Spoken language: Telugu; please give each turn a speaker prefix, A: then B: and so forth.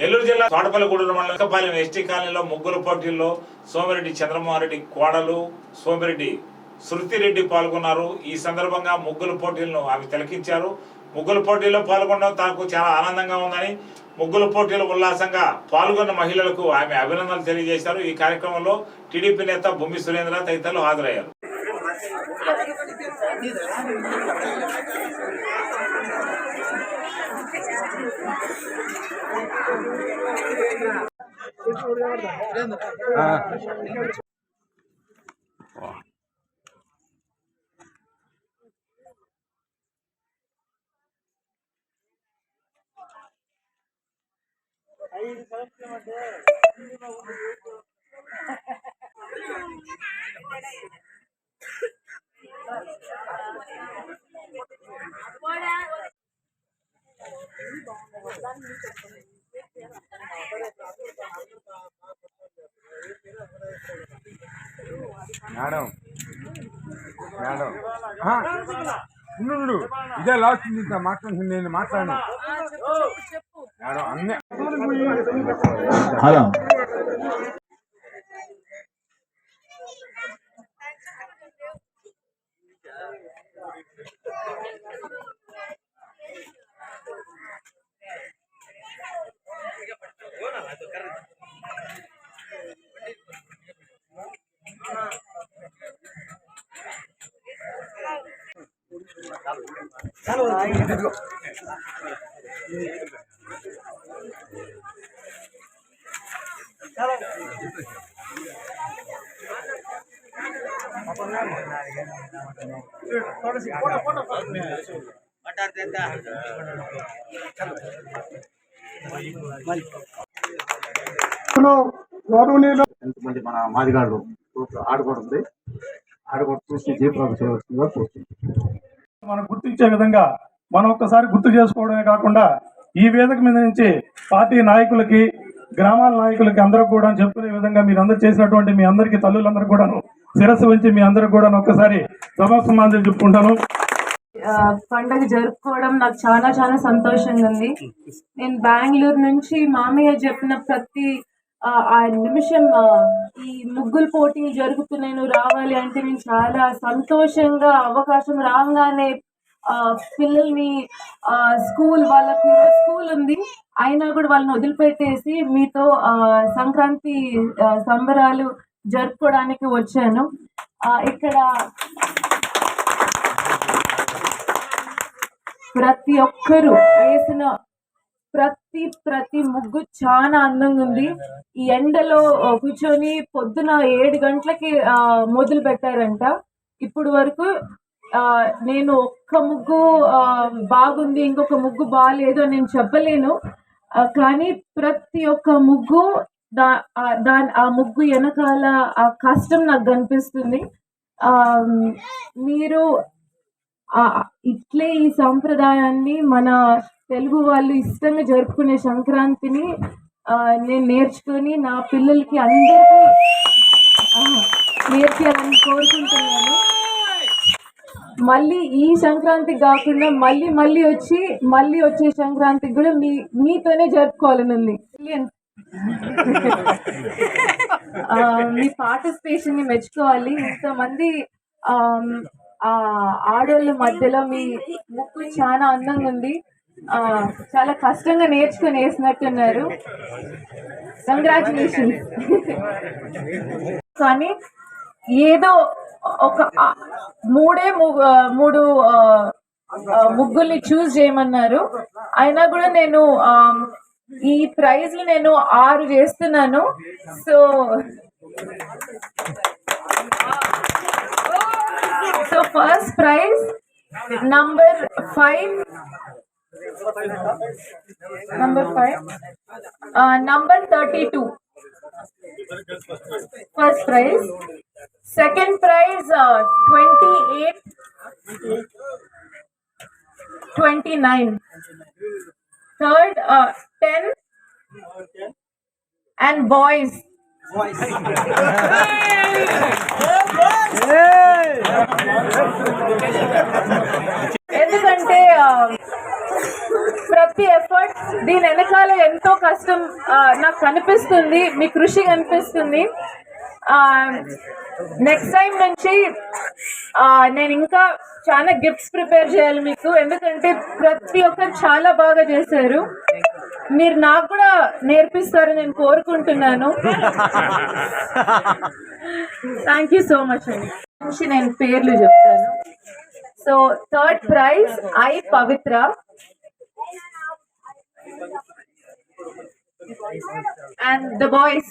A: నెల్లూరు జిల్లా తోటపల్లిగూడూరు మండలం లక్కపాలెం ఎస్టీ కాలనీలో ముగ్గుల పోటీల్లో సోమిరెడ్డి చంద్రమోహన్ రెడ్డి కోడలు సోమిరెడ్డి శృతిరెడ్డి పాల్గొన్నారు. ఈ సందర్భంగా ముగ్గుల పోటీలను ఆమె తిలకించారు. ముగ్గుల పోటీల్లో పాల్గొనడం తనకు చాలా ఆనందంగా ఉందని ముగ్గుల పోటీలో ఉల్లాసంగా పాల్గొన్న మహిళలకు ఆమె అభినందనలు తెలియజేశారు. ఈ కార్యక్రమంలో టీడీపీ నేత భూమి సురేంద్ర తదితరులు హాజరయ్యారు.
B: ಐದು ಕಳಿಸ್ತೀವಿ మేడం. మేడం. ఉండు ఉండు. ఇదే లాస్ట్ ఇంత మాట్లాడుతుంది నేను మాట్లాడను. మేడం అన్నీ
C: హలో.
D: ఎంతమంది మన మాదిగాళ్ళు ఆడకూడదు ఆడకూడదు చూసి జీపులకు చేయవలసిందిగా కోరుతున్నాం
E: మనం గుర్తించే విధంగా మనం ఒక్కసారి గుర్తు చేసుకోవడమే కాకుండా ఈ వేదిక మీద నుంచి పార్టీ నాయకులకి గ్రామాల నాయకులకి అందరూ కూడా చెప్పుకునే విధంగా మీరు అందరు చేసినటువంటి మీ అందరికీ తల్లులందరూ కూడాను శిరస్సు ఉంచి మీ అందరూ కూడా ఒక్కసారి సమస్యమాంజలి చెప్పుకుంటాను.
F: పండగ జరుపుకోవడం నాకు చాలా చాలా సంతోషంగా ఉంది. నేను బెంగళూరు నుంచి మామయ్య చెప్పిన ప్రతి ఆ, నిమిషం ఈ ముగ్గులు పోటీలు జరుగుతున్నాయి నేను రావాలి అంటే నేను చాలా సంతోషంగా అవకాశం రాగానే ఆ, పిల్లల్ని ఆ, స్కూల్ వాళ్ళకి స్కూల్ ఉంది. అయినా కూడా వాళ్ళని వదిలిపెట్టేసి మీతో ఆ, సంక్రాంతి సంబరాలు జరుపుకోవడానికి వచ్చాను. ఆ, ఇక్కడ ప్రతి ఒక్కరు వేసిన ప్రతి ప్రతి ముగ్గు చాలా అందంగా ఉంది ఈ ఎండలో కూర్చొని పొద్దున ఏడు గంటలకి మొదలు పెట్టారంట. ఇప్పుడు వరకు నేను ఒక్క ముగ్గు బాగుంది ఇంకొక ముగ్గు బాగాలేదు అని నేను చెప్పలేను. కానీ ప్రతి ఒక్క ముగ్గు దా దాని ఆ ముగ్గు వెనకాల ఆ కష్టం నాకు కనిపిస్తుంది. మీరు ఇట్లే ఈ సాంప్రదాయాన్ని మన తెలుగు వాళ్ళు ఇష్టంగా జరుపుకునే సంక్రాంతిని నేను నేర్చుకొని నా పిల్లలకి అందరికీ నేర్పించాలని కోరుకుంటున్నాను. మళ్ళీ ఈ సంక్రాంతి కాకుండా మళ్ళీ మళ్ళీ వచ్చి మళ్ళీ వచ్చే సంక్రాంతికి కూడా మీ మీతోనే జరుపుకోవాలని ఉంది మీ పార్టిసిపేషన్ని మెచ్చుకోవాలి. ఇంతమంది ఆ ఆడోళ్ళ మధ్యలో మీ ముక్కు చాలా అందంగా ఉంది. ఆ, చాలా కష్టంగా నేర్చుకుని వేసినట్టున్నారు. కంగ్రాచులేషన్ కానీ ఏదో ఒక మూడే మూడు ముగ్గుల్ని చూస్ చేయమన్నారు. అయినా కూడా నేను ఈ ప్రైజ్ నేను ఆరు చేస్తున్నాను so first prize number 5 number 5 uh, number 32 first prize. Second prize uh, 28 29 third uh, 10 and boys. ఎందుకంటే ప్రతి ఎఫర్ట్ దీని వెనకాల ఎంతో కష్టం నాకు కనిపిస్తుంది మీ కృషి కనిపిస్తుంది. Um, నెక్స్ట్ టైం నుంచి uh, నేను ఇంకా చాలా గిఫ్ట్స్ ప్రిపేర్ చేయాలి మీకు. ఎందుకంటే ప్రతి ఒక్కరు చాలా బాగా చేశారు. మీరు నాకు కూడా నేర్పిస్తారని నేను కోరుకుంటున్నాను. థ్యాంక్ యూ సో మచ్ అండి నుంచి నేను పేర్లు చెప్తాను. So third prize I Pavitra and the boys